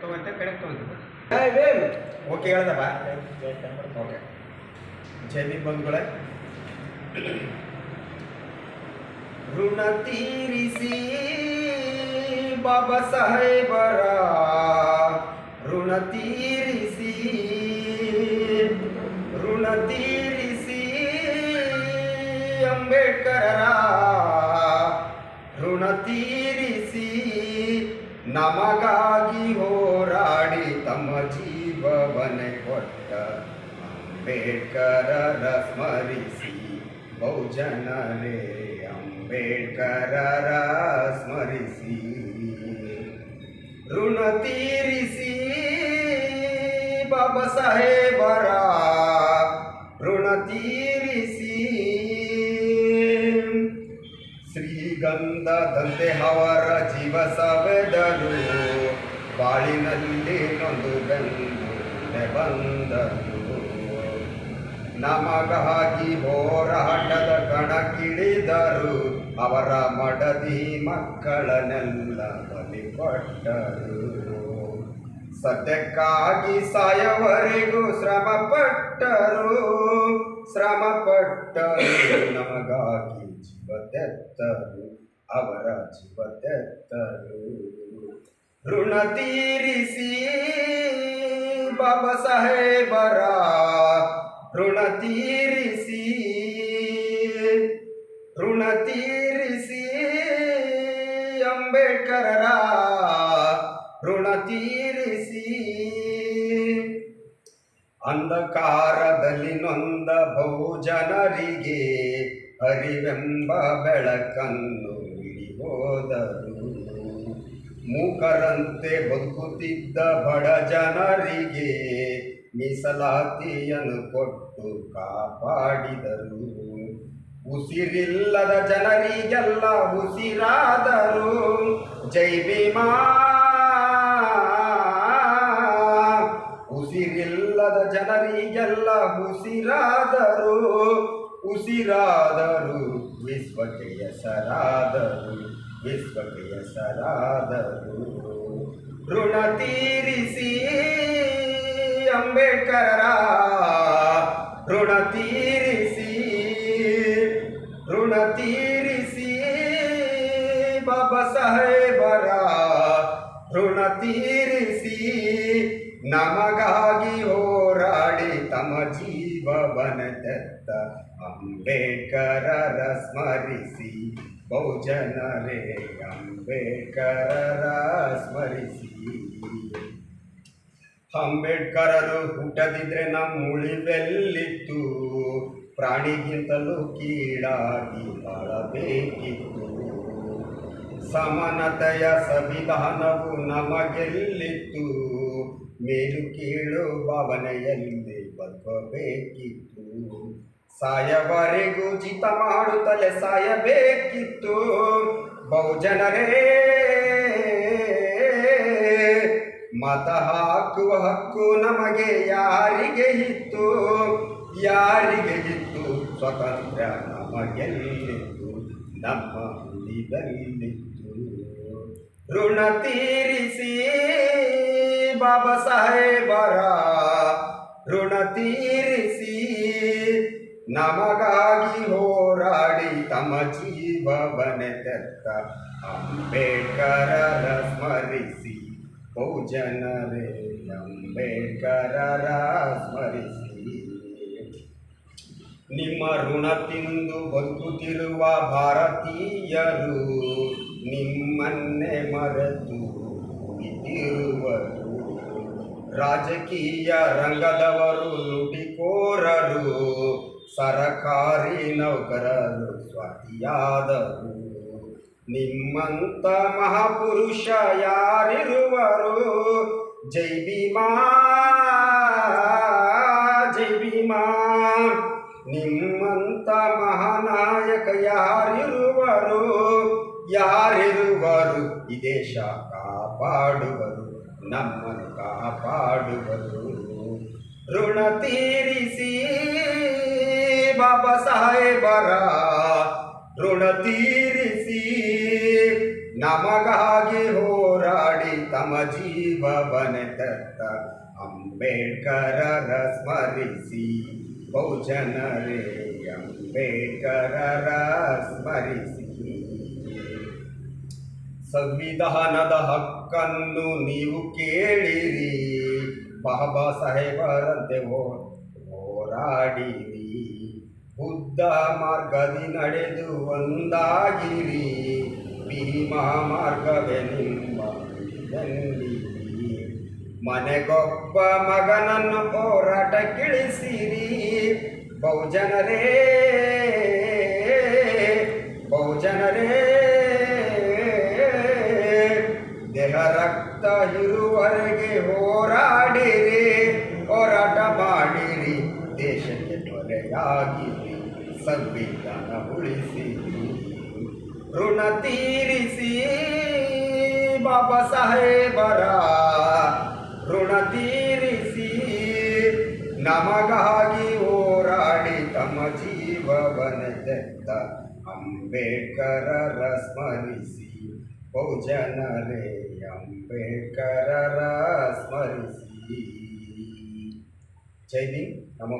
ತಗೊಂತ ಕಡೆಗೆ ತಗೊಂತ ಓಕೆ ಹೇಳ್ದಪ್ಪ. ಓಕೆ. ಜೈ ಭೀಮ್ ಬಂಧುಗಳೇ. ಋಣ ತೀರಿಸಿ ಬಾಬಾ ಸಾಹೇಬರ. ಋಣ ತೀರಿಸಿ ಋಣ ತೀರಿಸಿ ಅಂಬೇಡ್ಕರರ. ಋಣ ತೀರಿಸಿ ನಮಗಾಗಿ ಹೋರಾಡಿ ಅಂಬೇಡ್ಕರರ ಸ್ಮರಿಸಿ, ಬಹುಜನರೇ ಅಂಬೇಡ್ಕರರ ಸ್ಮರಿಸಿ. ಋಣ ತೀರಿಸಿ, ಬಾಬಾ ಸಾಹೇಬರ, ಋಣ ತೀರಿಸಿ. ಶ್ರೀಗಂಧದಂತೆ ಅವರ ಜೀವ ಸವೆದರು ಬಾಳಿನಲ್ಲಿ ನೊಂದು ಬೆಂದು ಬಂದರು ನಮಗಾಗಿ ಹೋರಾಟದ ಕಣಕ್ಕಿಳಿದರು. ಅವರ ಮಡದಿ ಮಕ್ಕಳನ್ನೆಲ್ಲ ಬಲಿಪಟ್ಟರು. ಸತ್ಯಕ್ಕಾಗಿ ಸಾಯವರೆಗೂ ಶ್ರಮ ಪಟ್ಟರು ಶ್ರಮ ಪಟ್ಟರು ನಮಗಾಗಿ ಜೀವತೆತ್ತರು ಅವರ ಜೀವತೆತ್ತರು ಋಣ ತೀರಿಸಿ ಬಾಬಾ ಸಾಹೇಬರ ಋಣ ತೀರಿಸಿ ಋಣ ತೀರಿಸಿ ಅಂಬೇಡ್ಕರರ ಋಣ ತೀರಿಸಿ. ಅಂಧಕಾರದಲ್ಲಿ ನೊಂದ ಬಹುಜನರಿಗೆ ಅರಿವೆಂಬ ಬೆಳಕನ್ನು ಹೋದರು. ಮೂಕರಂತೆ ಬದುಕುತ್ತಿದ್ದ ಬಡ ಜನರಿಗೆ ಮೀಸಲಾತಿಯನ್ನು ಕೊಟ್ಟು ಕಾಪಾಡಿದರು. ಉಸಿರಿಲ್ಲದ ಜನರಿಗೆಲ್ಲ ಉಸಿರಾದರು. ಜೈ ಭೀಮಾ! ಉಸಿರಿಲ್ಲದ ಜನರಿಗೆಲ್ಲ ಉಸಿರಾದರು. ಉಸಿರಾದರು. ವಿಶ್ವಕ್ಕೆ ಹೆಸರಾದರು. ವಿಶ್ವಕ್ಕೆ ಹೆಸರಾದರು. ಋಣ ತೀರಿಸಿ ಅಂಬೇಡ್ಕರರ ಋಣ ತೀರಿಸಿ ಋಣ ತೀರಿಸಿ ಬಾಬಾ ಸಾಹೇಬರ ಋಣ ತೀರಿಸಿ ನಮಗಾಗಿ ಹೋರಾಡಿ ತಮ್ಮ ಜೀವವನ ತೆತ್ತ ಅಂಬೇಡ್ಕರರ ಸ್ಮರಿಸಿ, ಬಹುಜನರೇ ಅಂಬೇಡ್ಕರರ ಸ್ಮರಿಸಿ. ಅಂಬೇಡ್ಕರರು ಹುಟ್ಟದಿದ್ರೆ ನಮ್ಮ ಉಳಿವೆಲ್ಲಿತ್ತು? ಪ್ರಾಣಿಗಿಂತಲೂ ಕೀಳಾಗಿ ಬಾಳಬೇಕಿತ್ತು. ಸಮಾನತೆಯ ಸಂವಿಧಾನವು ನಮಗೆಲ್ಲಿತ್ತು? ಮೇಲು ಕೀಳು ಭಾವನೆಯಲ್ಲಿ ಬದುಕಬೇಕಿತ್ತು. ಸಾಯವರೆಗೂ ಜಿತ ಮಾಡುತ್ತಲೇ ಸಾಯಬೇಕಿತ್ತು. ಬಹುಜನರೇ ಮತ ಹಾಕುವ ಹಕ್ಕು ನಮಗೆ ಯಾರಿಗೆ ಇತ್ತು? ಯಾರಿಗೆ ಇತ್ತು? ಸ್ವತಂತ್ರ ನಮಗೆಲ್ಲಿತ್ತು? ನಮ್ಮ ಹುಲಿದಲ್ಲಿತ್ತು ಋಣ ತೀರಿಸಿ ಬಾಬಾ ಸಾಹೇಬರ, ಋಣ ತೀರಿಸಿ ನಮಗಾಗಿ ಹೋರಾಡಿ ತಮ್ಮ ಜೀವವನೆ ತೆತ್ತ ಅಂಬೇಡ್ಕರರ ಸ್ಮರಿಸಿ. ಬಹುಜನರೇ ಸ್ಮರಿಸಿ ನಿಮ್ಮ ಋಣ ತಿಂದು ಬದುಕುತ್ತಿರುವ ಭಾರತೀಯರು ನಿಮ್ಮನ್ನೇ ಮರೆತು ಕುಳಿತಿರುವರು ರಾಜಕೀಯ ರಂಗದವರು ನುಡಿಕೋರರು, ಸರಕಾರಿ ನೌಕರರು ಸ್ವಾತಿಯಾದರು ನಿಮ್ಮಂತ ಮಹಾಪುರುಷ ಯಾರಿರುವರು? ಜೈ ಭೀಮಾ ಜೈ ಭೀಮಾ. ನಿಮ್ಮಂತ ಮಹಾನಾಯಕ ಯಾರಿರುವರು? ಯಾರಿರುವರು? ಈ ದೇಶ ಕಾಪಾಡುವರು, ನಮ್ಮನ್ನು ಕಾಪಾಡುವರು. ಋಣ ತೀರಿಸಿ ಬಾಬಾ ಸಾಹೇಬರ ಋಣ ತೀರಿಸಿ ನಮಗಾಗಿ ಹೋರಾಡಿ ತಮ್ಮ ಜೀವ ಬನೆತತ್ತ ಅಂಬೇಡ್ಕರರ ಸ್ಮರಿಸಿ. ಬಹುಜನರೇ, ಅಂಬೇಡ್ಕರರ ಸ್ಮರಿಸಿ. ಸಂವಿಧಾನದ ಹಕ್ಕನ್ನು ನೀವು ಕೇಳಿರಿ. ಬಾಬಾ ಸಾಹೇಬರಂತೆ ಹೋರಾಡಿರಿ. ಬುದ್ಧ ಮಾರ್ಗದಿ ನಡೆದು ಒಂದಾಗಿರಿ. ಭೀಮಾ ಮಾರ್ಗವೇ ಬೆನ್ನಿರಿ ಮನೆಗೊಬ್ಬ ಮಗನನ್ನು ಹೋರಾಟಕ್ಕಿಳಿಸಿರಿ ಬಹುಜನರೇ ಬಹುಜನರೇ. ದೇಹ, ರಕ್ತ ಇರುವರೆಗೆ ಸಂವಿಧಾನ ಉಳಿಸಿ ಋಣ ತೀರಿಸಿ ಬಾಬಾ ಸಾಹೇಬರ. ಋಣ ತೀರಿಸಿ ನಮಗಾಗಿ ಹೋರಾಡಿ ತಮ್ಮ ಜೀವವನ ತೆತ್ತ ಅಂಬೇಡ್ಕರರ ಸ್ಮರಿಸಿ ಬಹುಜನರೇ, ಅಂಬೇಡ್ಕರರ ಸ್ಮರಿಸಿ ಜೈ ಭೀಮ್. ನಮೋ.